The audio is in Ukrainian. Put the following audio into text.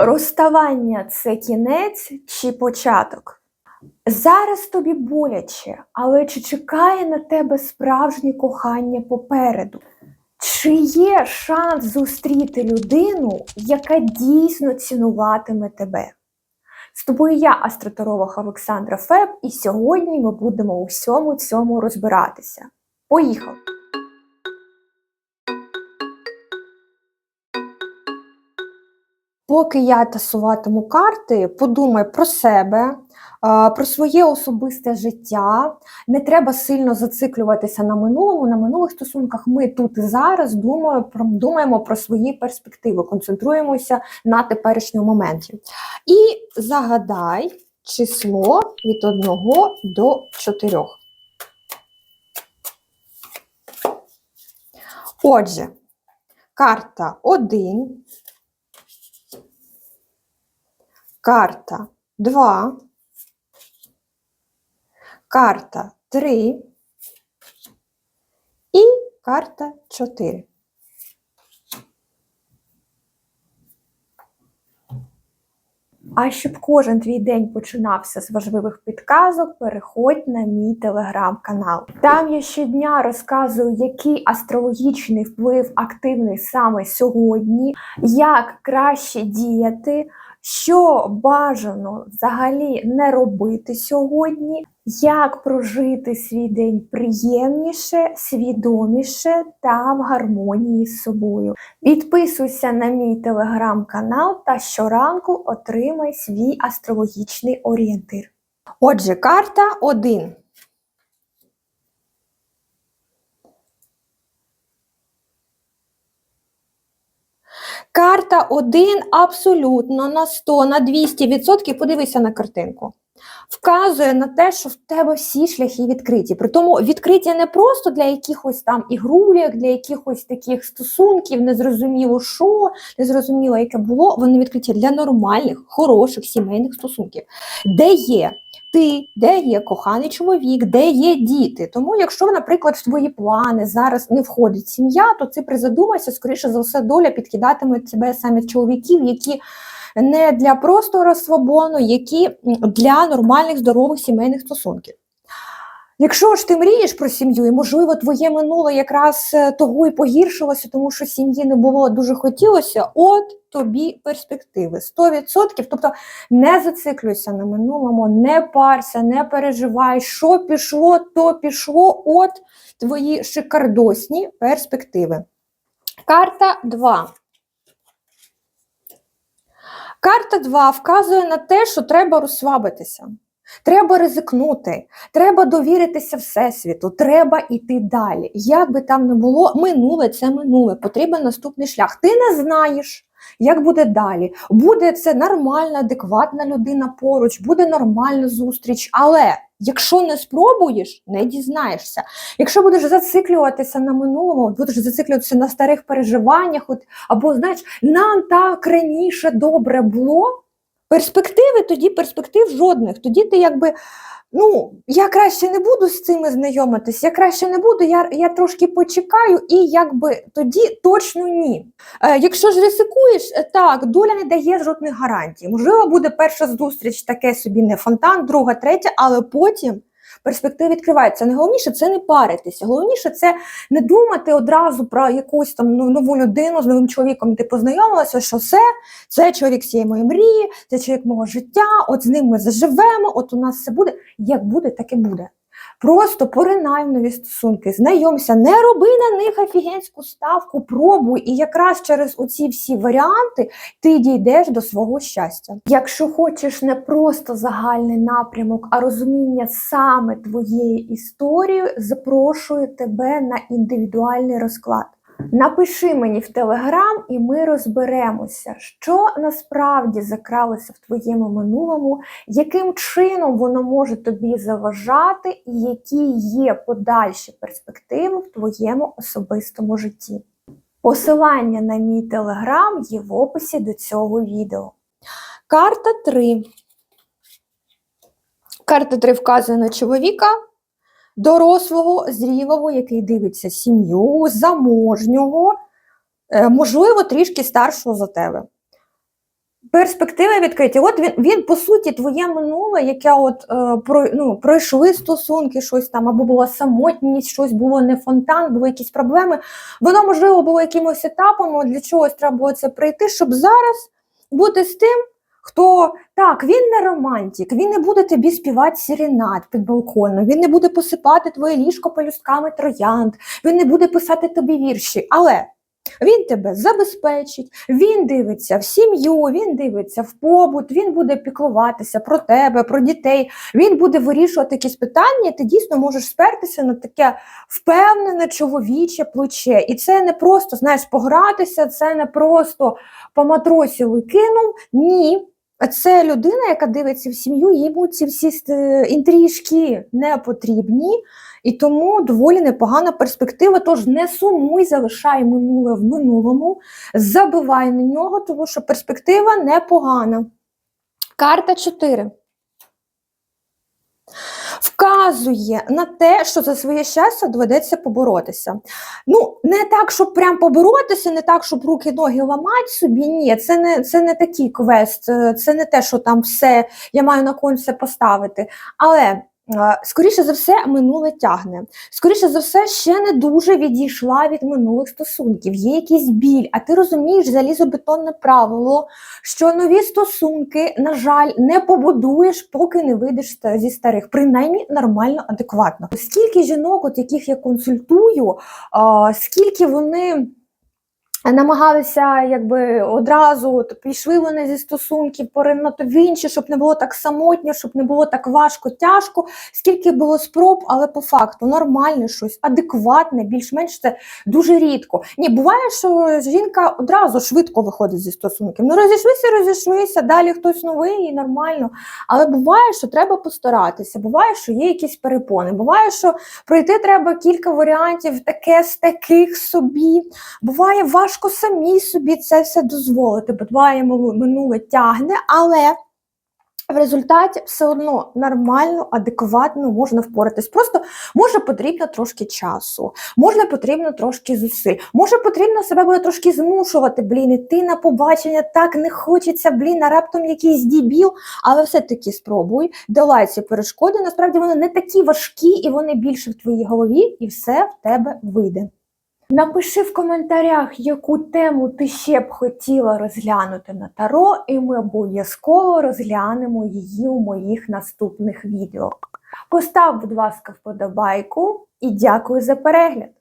Розставання це кінець чи початок? Зараз тобі боляче, але чи чекає на тебе справжнє кохання попереду? Чи є шанс зустріти людину, яка дійсно цінуватиме тебе? З тобою я, астроторолог Олександра Феб, і сьогодні ми будемо у всьому цьому розбиратися. Поїхали! Поки я тасуватиму карти, подумай про себе, про своє особисте життя. Не треба сильно зациклюватися на минулому, на минулих стосунках. Ми тут і зараз думаємо про, думаємо про свої перспективи, концентруємося на теперішньому моменті. І загадай число від 1 до 4. Отже, карта 1. Карта 2, карта 3 і карта 4. А щоб кожен твій день починався з важливих підказок, переходь на мій телеграм-канал. Там я щодня розказую, який астрологічний вплив активний саме сьогодні, як краще діяти, що бажано взагалі не робити сьогодні, як прожити свій день приємніше, свідоміше та в гармонії з собою. Підписуйся на мій телеграм-канал та щоранку отримай свій астрологічний орієнтир. Отже, карта 1. Карта 1 абсолютно на 100, на 200%, подивися на картинку. Вказує на те, що в тебе всі шляхи відкриті. Притому відкриті не просто для якихось там ігрулек, для якихось таких стосунків, незрозуміло що, незрозуміло, яке було. Вони відкриті для нормальних, хороших сімейних стосунків, де є ти, де є коханий чоловік, де є діти. Тому, якщо, наприклад, в твої плани зараз не входить сім'я, то ти призадумайся, скоріше за все, доля підкидатиме тебе саме чоловіків, які не для просто розслабону, які для нормальних здорових сімейних стосунків. Якщо ж ти мрієш про сім'ю, і можливо твоє минуле якраз е, того і погіршилося, тому що сім'ї не було дуже хотілося, от тобі перспективи 100%. Тобто не зациклюйся на минулому, не парся, не переживай, що пішло, то пішло, от твої шикардосні перспективи. Карта 2. Карта 2 вказує на те, що треба розслабитися. Треба ризикнути, треба довіритися Всесвіту, треба йти далі. Як би там не було, минуле це минуле, потрібен наступний шлях. Ти не знаєш, як буде далі. Буде це нормальна, адекватна людина поруч, буде нормальна зустріч, але якщо не спробуєш, не дізнаєшся. Якщо будеш зациклюватися на минулому, будеш зациклюватися на старих переживаннях, от, або знаєш, нам так раніше добре було. Перспективи тоді перспектив жодних. Тоді ти якби, ну, я краще не буду з цими знайомитись, я краще не буду, я я трошки почекаю, і якби тоді точно ні. Е, Якщо ж ризикуєш, е, так, доля не дає жодних гарантій. Можливо, буде перша зустріч таке собі не фонтан, друга, третя, але потім. Перспективи відкриваються. Найголовніше це не паритися. Головніше це не думати одразу про якусь там ну, нову людину з новим чоловіком. Ти познайомилася, що все, це чоловік всієї моєї мрії, це чоловік мого життя, от з ним ми заживемо, от у нас все буде. Як буде, так і буде. Просто поринай в нові стосунки, знайомся, не роби на них офігенську ставку, пробуй, і якраз через оці всі варіанти ти дійдеш до свого щастя. Якщо хочеш не просто загальний напрямок, а розуміння саме твоєї історії, запрошую тебе на індивідуальний розклад. Напиши мені в Телеграм, і ми розберемося, що насправді закралося в твоєму минулому, яким чином воно може тобі заважати, і які є подальші перспективи в твоєму особистому житті. Посилання на мій телеграм є в описі до цього відео. Карта 3. Карта 3 вказує на чоловіка, дорослого, зрілого, який дивиться сім'ю, заможнього, е, можливо, трішки старшого за тебе. Перспективи відкриті. От він, він по суті, твоє минуле, яке от е, про, ну, пройшли стосунки, щось там, або була самотність, щось було не фонтан, були якісь проблеми. Воно, можливо, було якимось етапом, для чогось треба було це пройти, щоб зараз бути з тим, хто так, він не романтик, він не буде тобі співати сірінат під балконом, він не буде посипати твоє ліжко пелюстками троянд, він не буде писати тобі вірші. Але він тебе забезпечить, він дивиться в сім'ю, він дивиться в побут, він буде піклуватися про тебе, про дітей, він буде вирішувати якісь питання, і ти дійсно можеш спертися на таке впевнене чоловіче плече. І це не просто, знаєш, погратися, це не просто по матросілу кинув. Ні. Це людина, яка дивиться в сім'ю, йому ці всі е, інтрижки не потрібні. І тому доволі непогана перспектива. Тож не сумуй, залишай минуле в минулому, забивай на нього, тому що перспектива непогана. Карта 4. Вказує на те, що за своє щастя доведеться поборотися. Ну, не так, щоб прям поборотися, не так, щоб руки ноги ламати собі. Ні, це не це не такий квест, е, це не те, що там все, я маю на кон все поставити. Але Скоріше за все, минуле тягне. Скоріше за все, ще не дуже відійшла від минулих стосунків. Є якийсь біль, а ти розумієш залізобетонне правило, що нові стосунки, на жаль, не побудуєш, поки не вийдеш зі старих, принаймні нормально, адекватно. Скільки жінок, от яких я консультую, скільки вони. Намагалися якби одразу пішли вони зі стосунків поринути в інші, щоб не було так самотньо, щоб не було так важко, тяжко. Скільки було спроб, але по факту нормальне щось, адекватне, більш-менш це дуже рідко. Ні, буває, що жінка одразу швидко виходить зі стосунків. Ну розійшлися, розійшлися, далі хтось новий і нормально. Але буває, що треба постаратися. Буває, що є якісь перепони. Буває, що пройти треба кілька варіантів, таке з таких собі. Буває важко важко самі собі це все дозволити, бо твоє минуле тягне, але в результаті все одно нормально, адекватно можна впоратись. Просто може потрібно трошки часу, може потрібно трошки зусиль, може потрібно себе буде трошки змушувати, блін, іти на побачення, так не хочеться, блін, а раптом якийсь дібіл, але все-таки спробуй, долай ці перешкоди. Насправді вони не такі важкі і вони більше в твоїй голові, і все в тебе вийде. Напиши в коментарях, яку тему ти ще б хотіла розглянути на таро, і ми обов'язково розглянемо її у моїх наступних відео. Постав, будь ласка, вподобайку і дякую за перегляд!